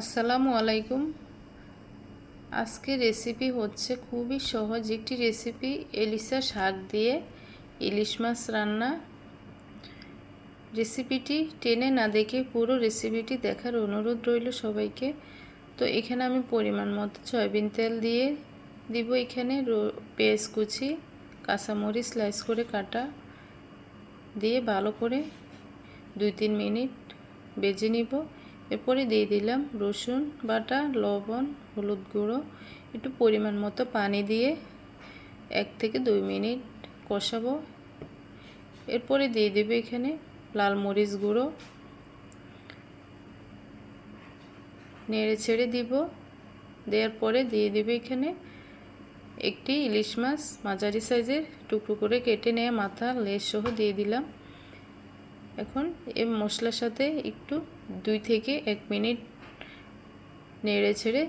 আসসালামু আলাইকুম। আজকে রেসিপি হচ্ছে খুবই সহজ একটি রেসিপি এলিসা শাক দিয়ে ইলিশ মাছ রান্না। রেসিপিটি টেনে না দেখে পুরো রেসিপিটি দেখার অনুরোধ রইল সবাইকে। তো এখানে আমি পরিমাণ মতো সয়াবিন তেল দিয়ে দিব এখানে পেঁয়াজ কুচি, কাঁচামরিচ স্লাইস করে কাটা। দিয়ে ভালো করে দুই তিন মিনিট বেজে নিব। এরপরে দিয়ে দিলাম রসুন বাটা, লবণ, হলুদ গুঁড়ো, একটু পরিমাণ মতো পানি দিয়ে এক থেকে দুই মিনিট কষাবো। এরপরে দিয়ে দেবে এখানে লাল মরিচ গুঁড়ো। নেড়ে ছেড়ে দিব। দেওয়ার পরে দিয়ে দেবে এখানে একটি ইলিশ মাছ, মাঝারি সাইজের টুকরো করে কেটে নিয়ে মাথা লেস সহ দিয়ে দিলাম। এখন এই মশলার সাথে একটু দুই থেকে এক মিনিট নেড়ে ছেড়ে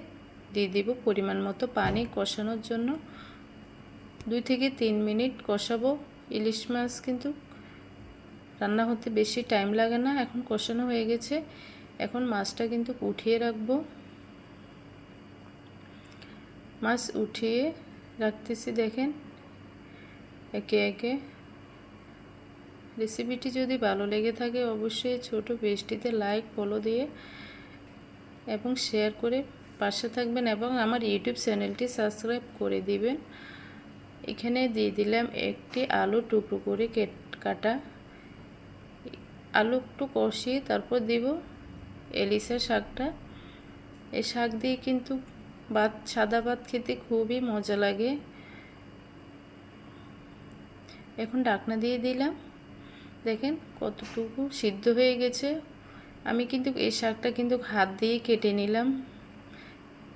দিয়ে দিব পরিমাণ মতো পানি কষানোর জন্য। দুই থেকে তিন মিনিট কষাবো। ইলিশ মাছ কিন্তু রান্না হতে বেশি টাইম লাগে না, এখন কষানো হয়ে গেছে। এখন মাছটা কিন্তু উঠিয়ে রাখব। মাছ উঠিয়ে রাখতেছি দেখেন। একে একে রেসিপিটি যদি ভালো লেগে থাকে, অবশ্যই ছোট পেজটিতে লাইক ফলো দিয়ে এবং শেয়ার করে পাশে থাকবেন এবং আমার ইউটিউব চ্যানেলটি সাবস্ক্রাইব করে দিবেন। এখানে দিয়ে দিলাম একটি আলু টুকরো করে কাটা আলু একটু কষিয়ে তারপর দিব এলিসা শাকটা। এই শাক দিয়ে কিন্তু ভাত, সাদা ভাত খেতে খুবই মজা লাগে। এখন ডাকনা দিয়ে দিলাম। দেখেন কতটুকু সিদ্ধ হয়ে গেছে। আমি কিন্তু এই শাকটা কিন্তু হাত দিয়ে কেটে নিলাম।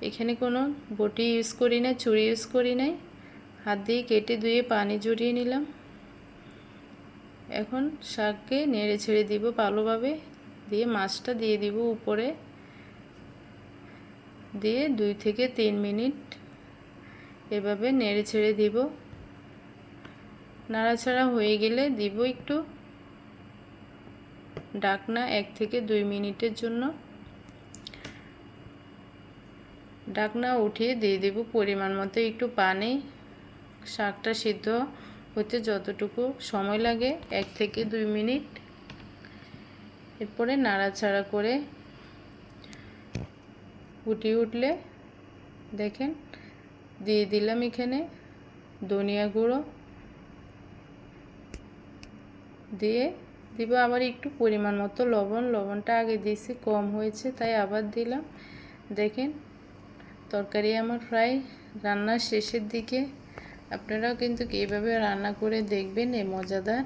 এখানে কোনো বটি ইউজ করি না চুড়ি ইউজ করি নাই। হাত দিয়ে কেটে ধুয়ে পানি জড়িয়ে নিলাম। এখন শাককে নেড়ে ছেড়ে দিব ভালোভাবে। দিয়ে মাছটা দিয়ে দিব উপরে। দিয়ে দুই থেকে তিন মিনিট এভাবে নেড়ে ছেড়ে দিব। নাড়াচাড়া হয়ে গেলে দিব একটু ডাকনা এক থেকে দুই মিনিটের জন্য। ডাকনা উঠিয়ে দিয়ে দেব পরিমাণ মতো একটু পানি। শাকটা সিদ্ধ হতে যতটুকু সময় লাগে, এক থেকে দুই মিনিট। এরপরে নাড়াচাড়া করে ফুটিয়ে উঠলে দেখেন, দিয়ে দিলাম এখানে ধনিয়া গুঁড়ো। দিয়ে দিব আবার একটু পরিমাণ মতো লবণ। লবণটা আগে দিয়েছি, কম হয়েছে, তাই আবার দিলাম। দেখেন, তরকারি আমার প্রায় রান্নার শেষের দিকে। আপনারাও কিন্তু এইভাবে রান্না করে দেখবেন এ মজাদার